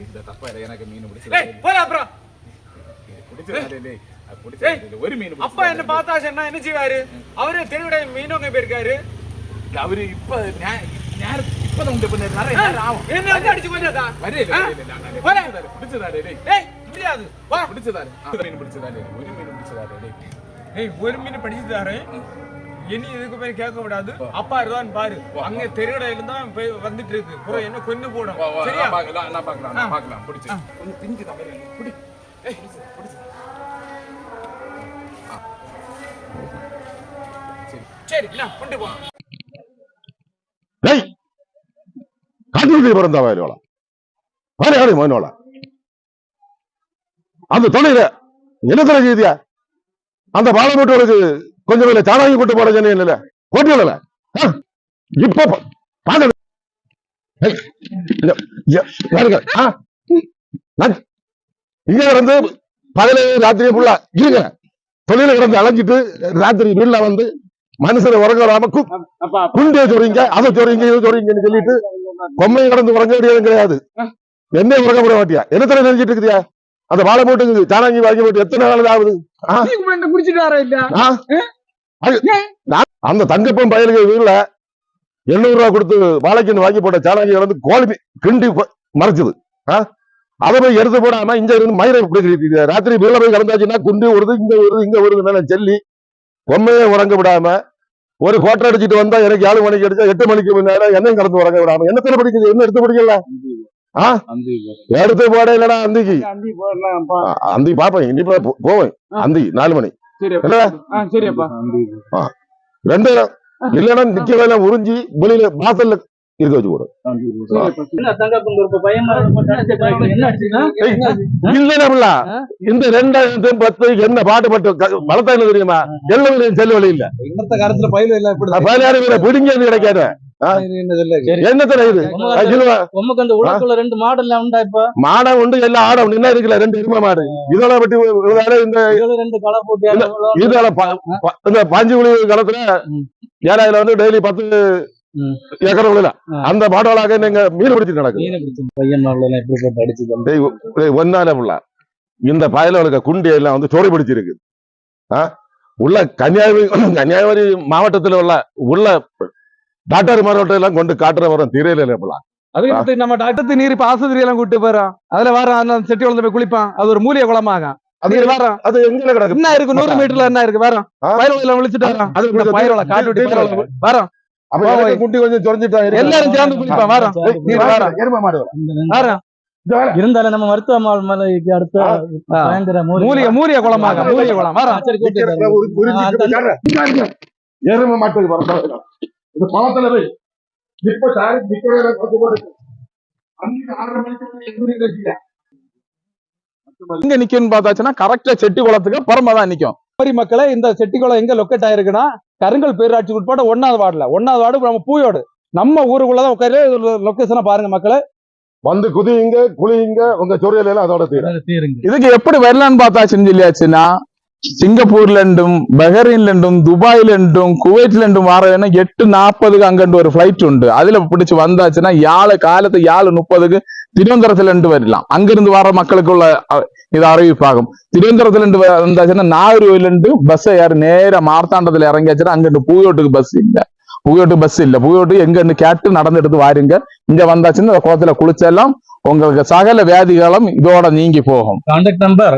இந்த தப்பா இல்ல, எனக்கு மீன் ஏய் பிடிச்சது போடா அப்புறம் ஒரு மீன் அப்பா என்ன பார்த்தா சொன்னா என்ன செய்வாரு அவரு தெருவிட மீனவங்க போயிருக்காரு அவரு இப்ப இப்பதான் உண்டு என்ன வந்து அடிச்சு கொண்டாதா வரே இல்ல, ஆ? வரே இல்ல, நானே போடா. பிடிச்சதாலே, பிடிச்சதாலே டேய் ஏய் முடியாது வா பிடிச்சதாலே ஆ, மீன் பிடிச்சதாலே ஒரு மீன் பிடிச்சதாலே டேய் ஏய் ஒரு மீன் படிச்சு தரேன் இனி இதுக்கு போய் கேட்க கூடாது அப்பா இருதான் பாரு. அங்க தெருவிடையில தான் போய் வந்துட்டு இருக்கு. அப்புறம் என்ன கொண்டு போடும். சரியா நான் பார்க்கலாம், நான் பார்க்கலாம், நான். பார்க்கலாம். பிடிச்சு. கொஞ்சம் பிஞ்சு தான். பிடி. சரி. இல்ல கொண்டு போ. காட்டுக்குள்ளே பிறந்தவா மோனோளா அந்த தொழில என்னத்துல செய்தியா? அந்த பாலமூட்டோளுக்கு கொஞ்சம் இல்ல சாணாங்கி கூட்டு போட சொன்னீங்க இல்ல போட்டியில இப்ப ப- பாக்க ஏய், இல்ல, ஏ- யாருங்க? ஆ? நான் இங்க இருந்து பகல ராத்திரி ஃபுல்லா இருங்க. தொழில கிடந்து அலைஞ்சிட்டு ராத்திரி வீட்டுல வந்து மனுஷனை உறங்காம கு- குண்டிய சொல்றீங்க அதை சொல்றீங்க இதை சொல்றீங்கன்னு சொல்லிட்டு பொம்மையை கடந்து உறங்க வேண்டியது கிடையாது. என்ன உறங்க விட மாட்டியா? என்னத்துல நினைச்சிட்டு இருக்குதியா? அந்த வாழை போட்டு சாணாங்கி வாங்கி போட்டு எத்தனை நாள் ஆகுது ஆ? அந்த தங்கப்பன் பயலுக்கு வீட்டுல எண்ணூறு ரூபா கொடுத்து வாழைக்கு வாங்கி போட்ட சாணாங்கி வந்து கோழி கிண்டி மறைச்சது? அதை போய் எடுத்து போடாம இங்க இருந்து மயிரை பிடிக்கிறது ராத்திரி வீட்டுல போய் கிடந்தாச்சுன்னா குண்டி வருது இங்க வருது இங்க வருது சொல்லி பொம்மையை உறங்க விடாம ஒரு கோட்டை அடிச்சிட்டு வந்தா எனக்கு ஏழு மணிக்கு அடிச்சா எட்டு மணிக்கு முன்னாடி என்னையும் கடந்து உறங்க விடாம. என்னத்துல படிக்குது? என்ன எடுத்து படிக்கல? எடுத்து போட இல்லடா அந்திக்கு அந்தி பாப்பேன் இனிப்பா போ- போவேன் அந்தி நாலு மணி. ரெண்டு இல்லைன்னா நிக்கவே எல்லாம் உறிஞ்சி வெளியில வாசல்ல இருக்க வச்சு போடு. இல்ல இந்த ரெண்டாயிரத்தி பத்து என்ன பாட்டு பாட்டு வளர்த்தா என்ன தெரியுமா? எல்லாம் செல்ல வழி இல்ல. இன்னத்த காலத்துல பிடிங்க கிடைக்காது என்னத்துல இது? உமக்கு அந்த உலகத்துல ரெண்டு உண்டா இப்ப? மாடை உண்டு எல்லாம் ஆடம். என்ன இருக்குல்ல ரெண்டு எருமை மாடு. இதோட பட்டி இந்த வந்து டெய்லி பத்து ஏக்கர் அந்த மாடலாக நீங்க மீன் பிடிச்சி நடக்கும் பையன் அடிச்சு ஒன்னால இந்த பாயில இருக்க குண்டி எல்லாம் வந்து சோறு உள்ள கன்னியாகுமரி கன்னியாகுமரி மாவட்டத்தில் உள்ள உள்ள டாக்டர் மாவட்டம் எல்லாம் கொண்டு காட்டுற வரும் திரையில புள்ள அதுக்கு நம்ம டாக்டர் நீர் இப்ப ஆஸ்பத்திரி எல்லாம் கூட்டு போறோம் அதுல வரோம் அந்த செட்டி குளத்துல போய் குளிப்பான். அது ஒரு மூலிகை குளமாகும் அது அது கிடக்கு? என்ன இருக்கு? நூறு மீட்டர்ல என்ன இருக்கு? வரோம்? பயிரோல விழிச்சிட்டு அது பயிரோல காட்டு குட்டி கொஞ்சம். எல்லாரும் சேர்ந்து குளிப்பான் எருமை மாடு. இருந்தாலும் நம்ம மருத்துவ மால் மலைக்கு அடுத்த. பயங்கர மூலிகை மூலிகை குளமாகும் மூலிகை குளம். வரோம் எருமை மாட்டுக்கு இது பழத்துல போய் இப்ப சாரி நிக்கிறத போட்டு ஆறரை மணிக்கு எதுவுமே. எங்க நிக்கும்னு பார்த்தாச்சுன்னா கரெக்டா செட்டி குளத்துக்கு புறமா தான் நிக்கும். மாதிரி மக்களை இந்த செட்டி குளம் எங்க லொக்கேட் ஆயிருக்குன்னா கருங்கல் பேராட்சி உட்பட ஒன்னாவது வார்டுல. ஒன்னாவது வார்டு நம்ம பூயோடு. நம்ம ஊருக்குள்ளதான் உட்காரு லொகேஷனை பாருங்க மக்களே. வந்து குதியுங்க குளியுங்க உங்க சொரியல எல்லாம் அதோட தீரும். தீருங்க. இதுக்கு எப்படி வரலான்னு பார்த்தாச்சுன்னு சொல்லியாச்சுன்னா சிங்கப்பூர்ல இருந்தும் பஹ்ரைன்ல இருந்தும் துபாயில இருந்தும் குவைட்ல இருந்தும் வரதுன்னா எட்டு நாற்பதுக்கு அங்கண்டு ஒரு ஃபிளைட் உண்டு. அதுல பிடிச்சு வந்தாச்சுன்னா யாழு காலத்து ஏழு முப்பதுக்கு திருவனந்தபுரத்துல இருந்து வரலாம். அங்கிருந்து வர மக்களுக்குள்ள இது அறிவிப்பாகும். திருவனந்தபுரத்துல இருந்து வந்தாச்சுன்னா நாகர்கோவில இருந்து பஸ் ஏறி நேரா மார்த்தாண்டத்துல இறங்கியாச்சுன்னா அங்கிட்டு பூயோட்டுக்கு பஸ் இல்லை. பூயோட்டு பஸ் இல்ல. பூயோட்டு எங்கன்னு கேட்டு நடந்துட்டு வாருங்க. இங்க வந்தாச்சுன்னா குளத்துல குளிச்செல்லாம் உங்களுக்கு சகல வியாதிகளும் இதோட நீங்கி போகும். Contact number